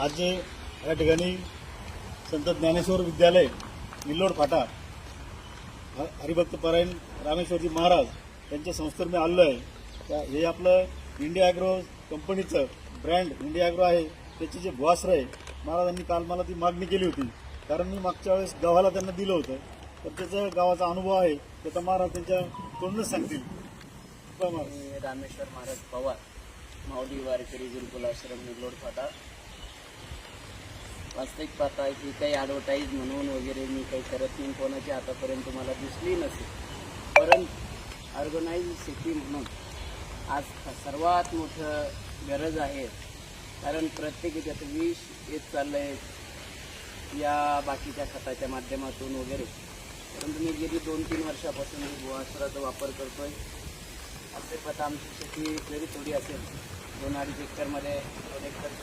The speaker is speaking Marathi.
आज जे या ठिकाणी संत ज्ञानेश्वर विद्यालय निल्लोड फाटा ह- हरिभक्त परायण रामेश्वरजी महाराज यांच्या संस्थेवर मी आलेलो आहे हे आपलं इंडिया ॲग्रो कंपनीचं ब्रँड इंडिया ॲग्रो आहे. त्याचे जे भुआश्रय आहे महाराजांनी काल मला ती मागणी केली होती. कारण मी मागच्या वेळेस गावाला त्यांना दिलं होतं. तर त्याचा गावाचा अनुभव आहे. त्याचा महाराज त्यांच्या तोंडच सांगतील. मी रामेश्वर महाराज पवार माऊली वारकरी गुरुकुल आश्रम निलोड फाटा. वास्तविक पाहता की काही ॲडव्हर्टाईज म्हणून वगैरे मी काही करत नाही. कोणाची आतापर्यंत मला दिसली नसेल. परंतु ऑर्गनाईज सिटी म्हणून आज सर्वात मोठं गरज आहे. कारण प्रत्येक याच्यात विष येत चाललं आहे या बाकीच्या खताच्या माध्यमातून वगैरे. परंतु मी गेली दोन तीन वर्षापासून भुवास्त्राचा वापर करतो आहे असे पत आमची शेती जरी थोडी असेल दोन अडीच एकरमध्ये दोन एकर